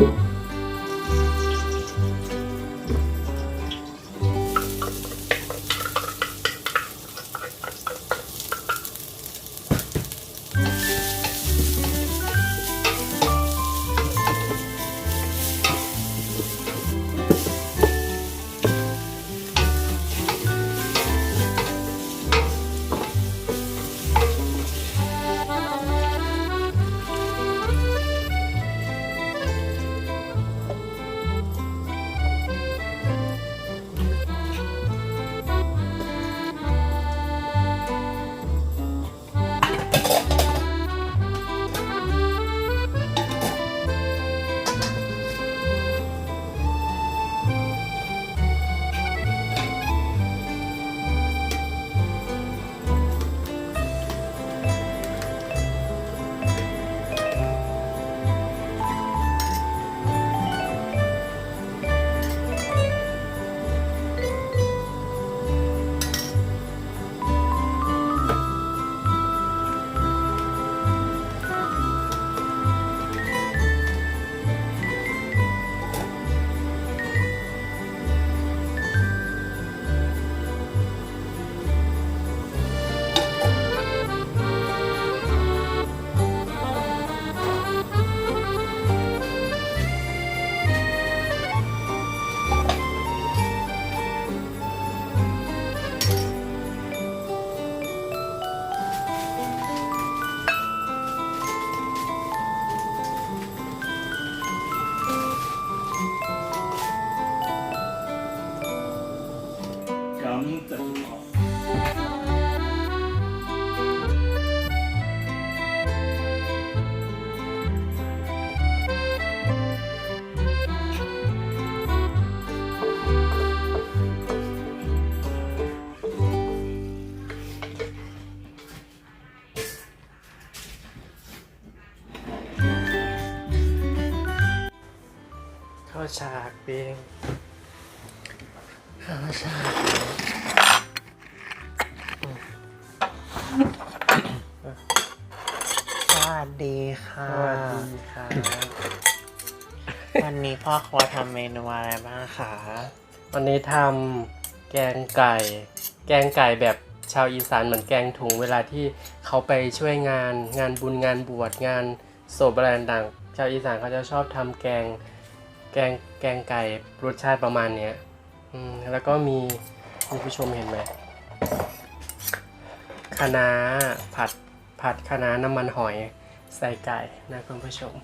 you. ฉากเปียงข้าวฉากสวัสดีค่ะ สวัสดีค่ะวันนี้พ่อครัวทำเมนูอะไรบ้างคะ วันนี้ทำแกงไก่ แกงไก่แบบชาวอีสานเหมือนแกงถุงเวลาที่เขาไปช่วยงาน งานบุญงานบวชงานศพอะไรต่างๆชาวอีสานเขาจะชอบทำแกง แกงแกงไก่รสชาติประมาณเนี้ยอืมแล้วก็มีคุณผู้ชมเห็นไหมคะน้าผัดผัดคะน้าน้ำมันหอยใส่ไก่นะคุณผู้ชม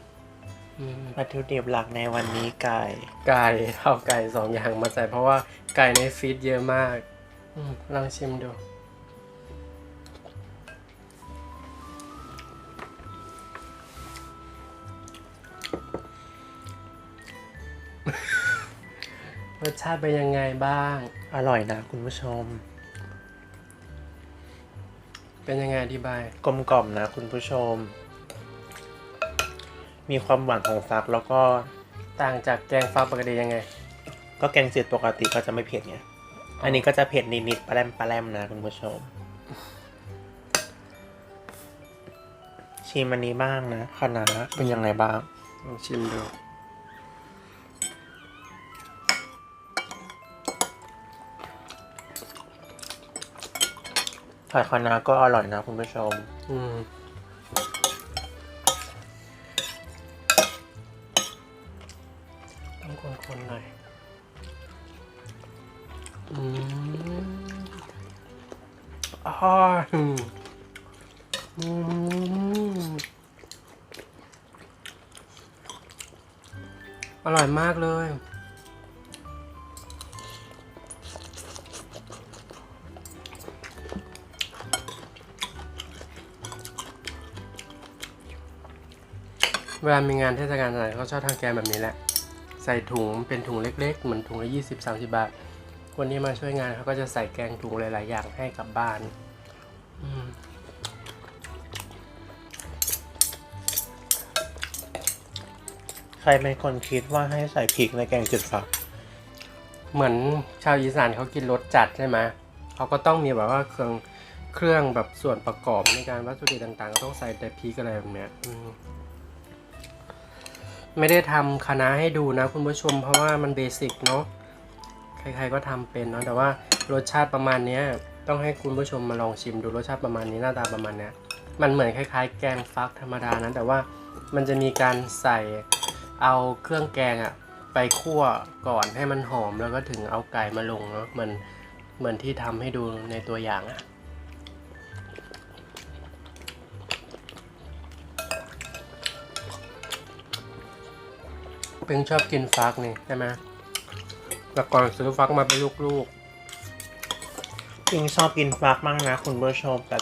อืมวัตถุดิบหลักในวันนี้ไก่ ไก่เอาไก่สองอย่างมาใส่เพราะว่าไก่ในฟีดเยอะมากอมลองชิมดู รสชาติเป็นยังไงบ้าง อร่อยนะคุณผู้ชม เป็นยังไงอธิบาย กลมกล่อมนะคุณผู้ชม มีความหวานของฟักแล้วก็ต่างจากแกงฟ้าปกติยังไง ก็แกงจืดปกติก็จะไม่เผ็ดไง อันนี้ก็จะเผ็ดนิดๆปลาแรมปลาแรมนะคุณผู้ชม ชิมอันนี้บ้างนะคณะน้าเป็นยังไงบ้าง ลองชิมดู ผัดคะน้าก็อร่อยนะคุณผู้ชม อืมต้องคนๆหน่อยอืมอ่าอืมอืมอร่อยมากเลย เวลามีงานเทศกาลอะไรเขาชอบทำแกงแบบนี้แหละ ใส่ถุงเป็นถุงเล็ก ๆ เหมือนถุงละยี่สิบสามสิบาทคนที่มาช่วยงานเขาก็จะใส่แกงถุงหลาย ๆ อย่างให้กลับบ้านอืมใครเป็นคนคิดว่าให้ใส่พริกในแกงจืดฟัก เหมือนชาวอีสานเขากินรสจัดใช่ไหมเขาก็ต้องมีแบบว่าเครื่องเครื่องแบบส่วนประกอบในการวัตถุดิบต่าง ๆ ก็ต้องใส่แต่พริกอะไรแบบเนี้ยอืม ไม่ได้ทำคณะให้ดูนะคุณผู้ชมเพราะว่ามันเบสิกเนาะใครๆก็ทำเป็นเนาะแต่ว่ารสชาติประมาณเนี้ยต้องให้คุณผู้ชมมาลองชิมดูรสชาติประมาณนี้หน้าตาประมาณเนี้ยมันเหมือนคล้าย ๆ แกงฟักธรรมดานะแต่ว่ามันจะมีการใส่เอาเครื่องแกงอะไปคั่วก่อนให้มันหอมแล้วก็ถึงเอาไก่มาลงเนาะมือนเหมือนที่ทำให้ดูในตัวอย่างอะ เป็นชอบกินฟักนี่ใช่ไหมแต่ก่อนซื้อฟักมาเป็นลูกจริงชอบกินฟักมากนะคุณผู้ชมแต่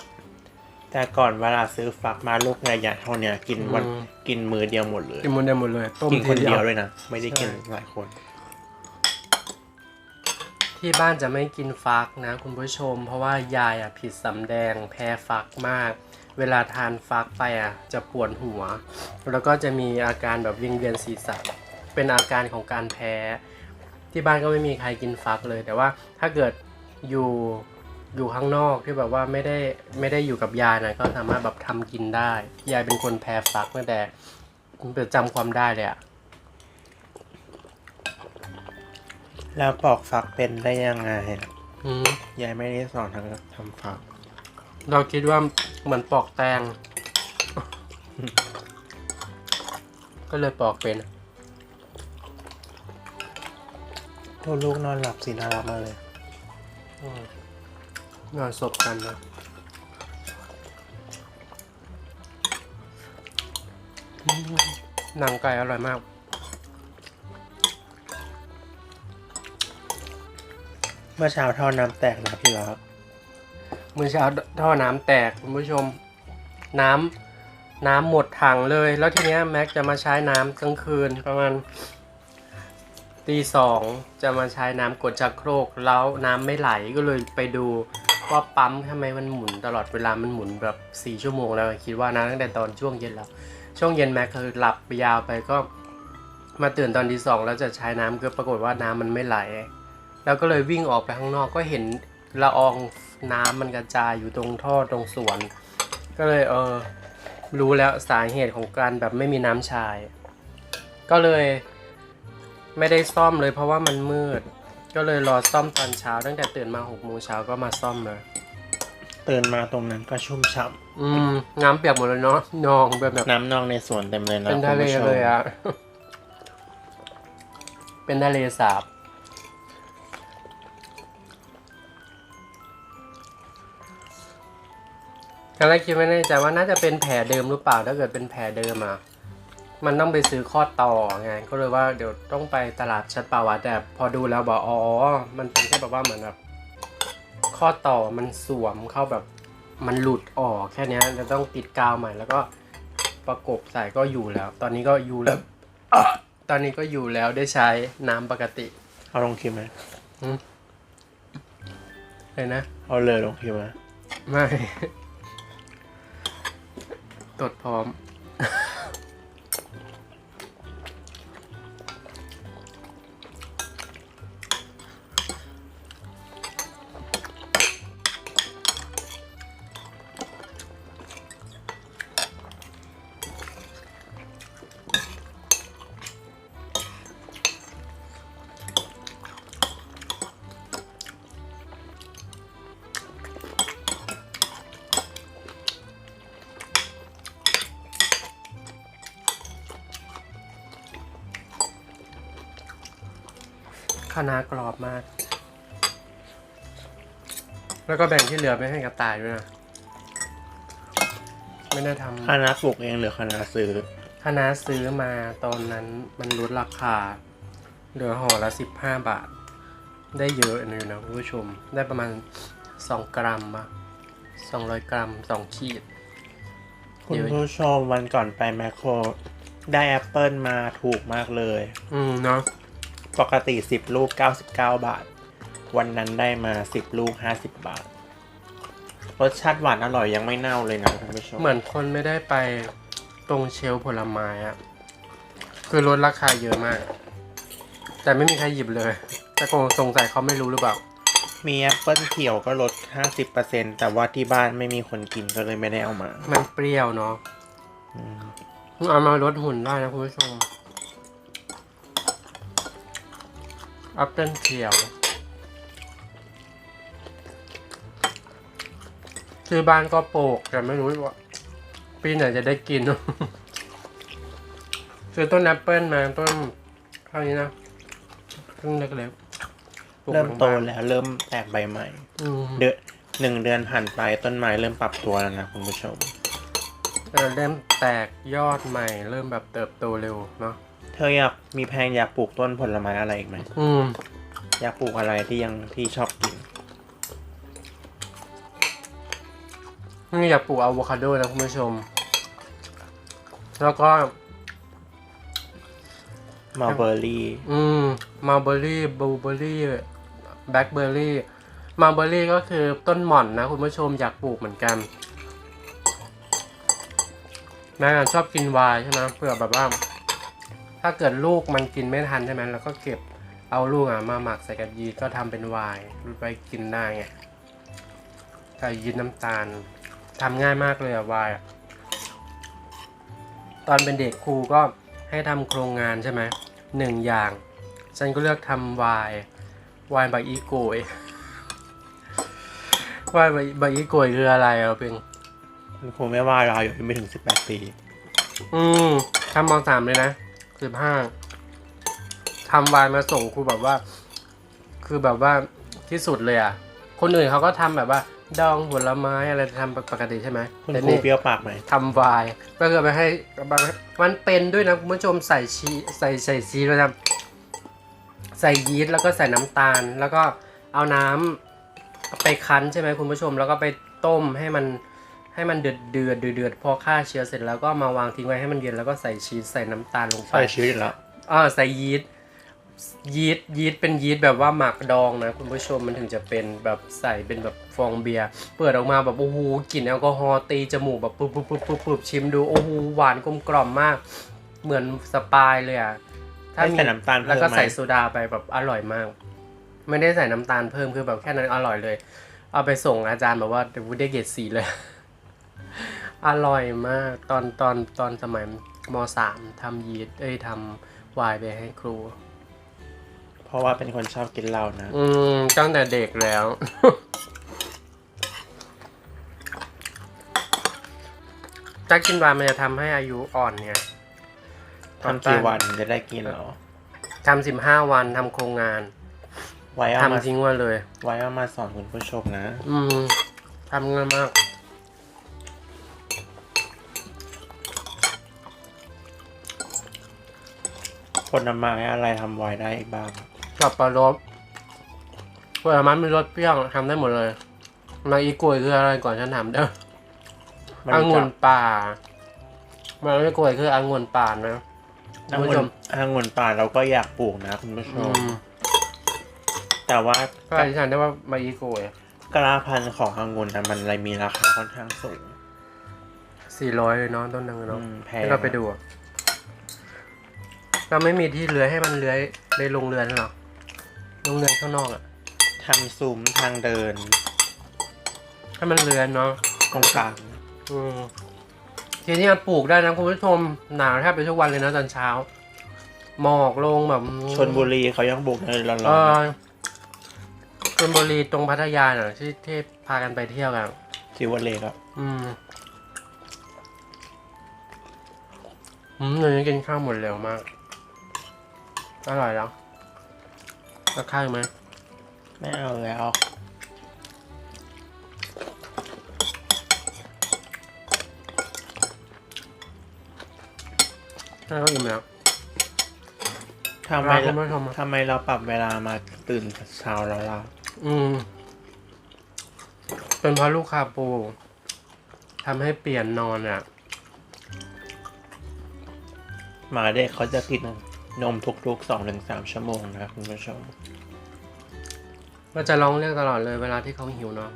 แต่ก่อนเวลาซื้อฟักมาลูกใหญ่ๆเท่าเนี้ยกินวันอืมกินมือเดียวหมดเลยๆกินหมดเดียวหมดเลยต้มกินคนทีเดียวด้วยนะไม่ได้กินใช่หลายคน ที่บ้านจะไม่กินฟักนะคุณผู้ชม เพราะว่ายายอะผิดสำแดงแพ้ฟักมาก เวลาทานฟักไปอะจะปวดหัว แล้วก็จะมีอาการแบบวิงเวียนศีรษะ เป็นอาการของการแพ้ ที่บ้านก็ไม่มีใครกินฟักเลย แต่ว่าถ้าเกิดอยู่อยู่ข้างนอกที่แบบว่าไม่ได้ไม่ได้อยู่กับยายนะก็สามารถแบบทำกินได้ ยายเป็นคนแพ้ฟักตั้งแต่จำความได้เลยอะแล้วปอกฟักเป็นได้ยังไงอะอืมยายไม่ได้สอนทำทำฟัก เราคิดว่าเหมือนปอกแตง ก็เลยปอกเป็น ลูกนอนหลับสิน่ารักมาเลยอนอนศพกันนะหนังไก่อร่อยมากเมื่อเช้าท่อน้ำแตกนะพี่รักมื้อเช้าท่อน้ำแตกคุณผู้ชม น้ำน้ำหมดถังเลย แล้วทีเนี้ยแม็กจะมาใช้น้ำกลางคืนประมาณ ตีสองจะมาใช้น้ำกดจากโครกแล้วน้ำไม่ไหลก็เลยไปดูว่าปั๊มทำไมมันหมุนตลอดเวลามันหมุนแบบสี่ชั่วโมงแล้วคิดว่านะตั้งแต่ตอนช่วงเย็นแล้ว ช่วงเย็นแม็กคือหลับไปยาวไปก็มาตื่นตอนที่สองแล้วจะใช้น้ำก็ปรากฏว่าน้ำมันไม่ไหล แล้วก็เลยวิ่งออกไปข้างนอกก็เห็นละอองน้ำมันกระจายอยู่ตรงท่อตรงสวน ก็เลยเออรู้แล้วสาเหตุของการแบบไม่มีน้ำชาย ก็เลย ไม่ได้ซ่อมเลยเพราะว่ามันมืด ก็เลยรอซ่อมตอนเช้า ตั้งแต่ตื่นมาหกโมงเช้าก็มาซ่อมเลยตื่นมาตรงนั้นก็ชุ่มฉ่อืมน้ำเปียกหมดเลยเนาะนองแบบแบบำน้ำนองในสวนเต็มเลยนะเป็นทะเลคุณผู้ชมเลยอะ เป็นทะเลสาบ ตอนแรกคิดไม่แน่ใจว่าน่าจะเป็นแผลเดิมหรือเปล่าถ้าเกิดเป็นแผลเดิมอะ มันต้องไปซื้อข้อต่อไงก็เลยว่าเดี๋ยวต้องไปตลาดชัดป่าวะแต่พอดูแล้วบอกอ๋อ มันเป็นแค่แบบว่าเหมือนแบบข้อต่อมันสวมเข้าแบบมันหลุดออกแค่เนี้ยจะต้องติดกาวใหม่ แล้วก็ประกบใส่ก็อยู่แล้ว ตอนนี้ก็อยู่แล้ว ตอนนี้ก็อยู่แล้วได้ใช้น้ำปกติ เอาลงคลิปไหมเลยนะ เอาเลยลงคลิปไหมไม่ตดพร้อม คณะกรอบมาก แล้วก็แบ่งที่เหลือไปให้กระต่ายด้วยนะ ไม่ได้ทำคณะปลูกเองหรือคณะซื้อคณะซื้อมาตอนนั้นมันลดราคา เหลือห่อละสิบห้าบาท ได้เยอะเลยนะคุณผู้ชม ได้ประมาณสองกรัมปะสองร้อยกรัมสองขีด คุณเดี๋ยวผู้ชมวันก่อนไปแมคโคร ได้แอปเปิลมาถูกมากเลย อืมเนาะ ปกติ 10 ลูก 99 บาท วันนั้นได้มา 10 ลูก 50 บาท รสชาติหวานอร่อยยังไม่เน่าเลยนะคุณผู้ชมเหมือนคนไม่ได้ไปตรงเชลฟ์ผลไม้อะคือลดราคาเยอะมาก แต่ไม่มีใครหยิบเลย แต่คงสงสัยเขาไม่รู้หรือเปล่า มีแอปเปิลเขียวก็ลด 50%แต่ว่าที่บ้านไม่มีคนกินก็เลยไม่ได้เอามา มันเปรี้ยวเนาะอืมเอามาลดหุ่นได้นะคุณผู้ชม อัปเปิลเขียวคือบ้านก็ปลูกแต่ไม่รู้ว่า ปีไหนจะได้กิน ซื้อต้นแอปเปิลมาต้นเท่านี้นะต้นเล็กๆปลูกเริ่มหลังโตบ้านแล้วเริ่มแตกใบใหม่ อืมเดือนหนึ่งเดือนผ่านไปต้นไม้เริ่มปรับตัวแล้วนะคุณผู้ชม เออเริ่มแตกยอดใหม่ เริ่มแบบเติบโตเร็วเนาะ เธออยากมีแพลนอยากปลูกต้นผลไม้อะไรอีกไหมอืม อยากปลูกอะไรที่ยังที่ชอบกินนี่อยากปลูกอะโวคาโดนะคุณผู้ชม แล้วก็มาเบอร์รี่ อืมมาเบอรี่บลูเบอรี่แบล็คเบอรี่มาเบอรี่ก็คือต้นหม่อนนะ คุณผู้ชมอยากปลูกเหมือนกันแม่ชอบกินไวน์ใช่ไหมเผื่อแบบว่า ถ้าเกิดลูกมันกินไม่ทันใช่ไหมเราก็เก็บเอาลูกอะมาหมักใส่กับยีสต์ก็ทำเป็นไวน์ไปกินได้ไงใส่ยีสต์น้ำตาลทำง่ายมากเลยอะไวน์อะตอนเป็นเด็กครูก็ให้ทำโครงงานใช่ไหมหนึ่งอย่างฉันก็เลือกทำไวน์ไวน์ใบอีโกยไวน์ใบใบอีโกยคืออะไรอะเพ็งคุณครูไม่ว่าเราอยู่ไม่ถึง18ปี อืมทำมสามเลยนะ สิบห้าทำวายมาส่งครูแบบว่า คือแบบว่าที่สุดเลยอะ คนอื่นเขาก็ทำแบบว่า ดองผลไม้อะไรทำปกติใช่ไหมคุณแต่ครูนี่เปรี้ยวปากไหมทำวายก็คือไปให้มันเป็นด้วยนะคุณผู้ชมใส่ชีใส่ใส่ชีสแล้วนะใส่ยีสต์แล้วก็ใส่น้ำตาล แล้วก็เอาน้ำไปคั้นใช่ไหมคุณผู้ชม แล้วก็ไปต้มให้มัน ให้มันเดือดเดือดเดือดเดือดพอฆ่าเชื้อเสร็จแล้วก็มาวางทิ้งไว้ให้มันเย็นแล้วก็ใส่ชีสใส่น้ำตาลลงไปใส่ชีวิตแล้วอ่าใส่ยีสต์ยีสต์ยีสต์เป็นยีสต์แบบว่าหมักดองนะคุณผู้ชมมันถึงจะเป็นแบบใส่เป็นแบบฟองเบียร์เปิดออกมาแบบโอ้โหกลิ่นแอลกอฮอล์ตีจมูกแบบปุ๊บปุ๊บปุ๊บปุ๊บปุ๊บชิมดูโอ้โหหวานกลมกล่อมมาก เหมือนสปายเลยอะถ้าไม่มีใส่น้ำตาลแล้วเพิ่ก็มไหมใส่โซดาไปแบบอร่อยมาก ไม่ได้ใส่น้ำตาลเพิ่มคือแบบแค่นั้นอร่อยเลย เอาไปส่งอาจารย์แบบว่าเดี๋ยวได้เกรดสีเลย อร่อยมากตอนตอนตอนสมัยมสามทำยีสต์เอ้ยทำวายไปให้ครู เพราะว่าเป็นคนชอบกินเหล้านะ อืมตั้งแต่เด็กแล้ว ถ้ากินวายมันจะทำให้อายุอ่อนไงทำกี่วันจะได้กินเหรอทำสิบห้าวันทำโครงงาน ไว้เอามาทำทิ้งไว้เลย ไว้เอามาสอนคุณผู้ชมนะ อืมทำเงินมาก ผลไม้อะไรทำไว้ได้อีกบ้าง กับปลารสผลไม้มีรสเปรี้ยวทำได้หมดเลยมาอีกล้วยคืออะไรก่อนฉันถามเด้อไม่อรู้งุ่จันกป่ามาไม่กล้วยคือองุ่นป่านะคุอาณผู้งุ่ชนมองุ่นป่าเราก็อยากปลูกนะคุณผู้ชอืม มแต่ว่าก็อธิษฐานได้ว่ามาอีกล้วยกระพันธุ์ขององุ่นนะมันอะไรมีราคาค่อนข้างสูงสี่ร้อยเลยเนาะต้นหนึ่งเนาะอืมแพงที่เราไปดูอะ เราไม่มีที่เลื้อยให้มันเลื้อยในโรงเรือนหรอกโรงเรือนข้างนอกอะทำซุ้มทางเดินให้มันเลื้อยเนาะตรงกลางอืมทีนี้มันปลูกได้นะคุณผู้ชมหนาวแทบไปทุกวันเลยนะตอนเช้า หมอกลงแบบชนบุรีเขายังปลูกเลยร้อนเอๆอนะชนบุรีตรงพัทยาน่ะที่ที่พากันไปเที่ยวกันซิวาเลกอะอืมอืมเดี๋ยวนี้กินข้าวหมดเร็วมาก อร่อยแล้วเอาข้าวอีกไหมไม่เอาแล้วข้าวอิ่มแล้วทำไมคุณผู้ชมทำไมเราปรับเวลามาตื่นเช้าแล้วล่ะอืม เป็นเพราะลูกค้าปูทำให้เปลี่ยนนอนอะ หมาเด็กเขาจะกิน นมทุกๆสองถึงสามชั่วโมงนะคุณผู้ชมก็จะร้องเรียกตลอดเลยเวลาที่เขาหิวเนาะ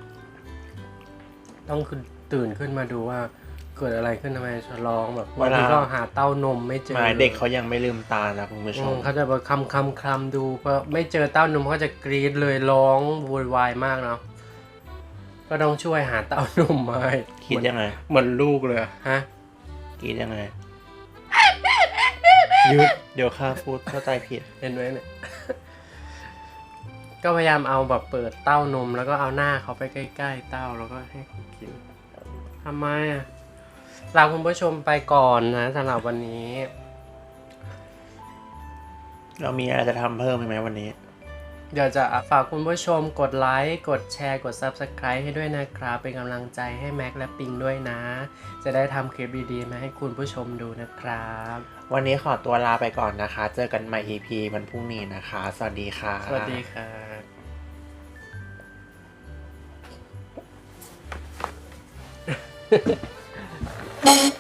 ต้องคือตื่นขึ้นมาดูว่าเกิดอะไรขึ้นทำไมจะร้องแบบบางทีก็หาเต้านมไม่เจอหมาเด็กเขายังไม่ลืมตานะคุณผู้ชอืมมเขาจะแบบคำคำคำดูพอไม่เจอเต้านมเขาจะกรีดเลยร้องโวยวายมากเนาะก็ต้องช่วยหาเต้านมมาให้คิดยังไงเหมือนลูกเลยอะฮะคิดยังไงห ยุดเดี๋ยวข้าพูดเข้าใจผิดเห็นไหมเนี่ยก็พยายามเอาแบบเปิดเต้านมแล้วก็เอาหน้าเขาไปใกล้ๆเต้าแล้วก็ให้เขากินทำไมอะลาคุณผู้ชมไปก่อนนะสำหรับวันนี้ เรามีอะไรจะทำเพิ่มไหมวันนี้ เดี๋ยวจะฝากคุณผู้ชมกดไลค์ กดแชร์ กด Subscribe ให้ด้วยนะครับ เป็นกำลังใจให้แม็กและปิงด้วยนะ จะได้ทำคลิปดีๆ มาให้คุณผู้ชมดูนะครับ วันนี้ขอตัวลาไปก่อนนะคะ เจอกันใหม่ EP วันพรุ่งนี้นะคะ สวัสดีค่ะ สวัสดีครับ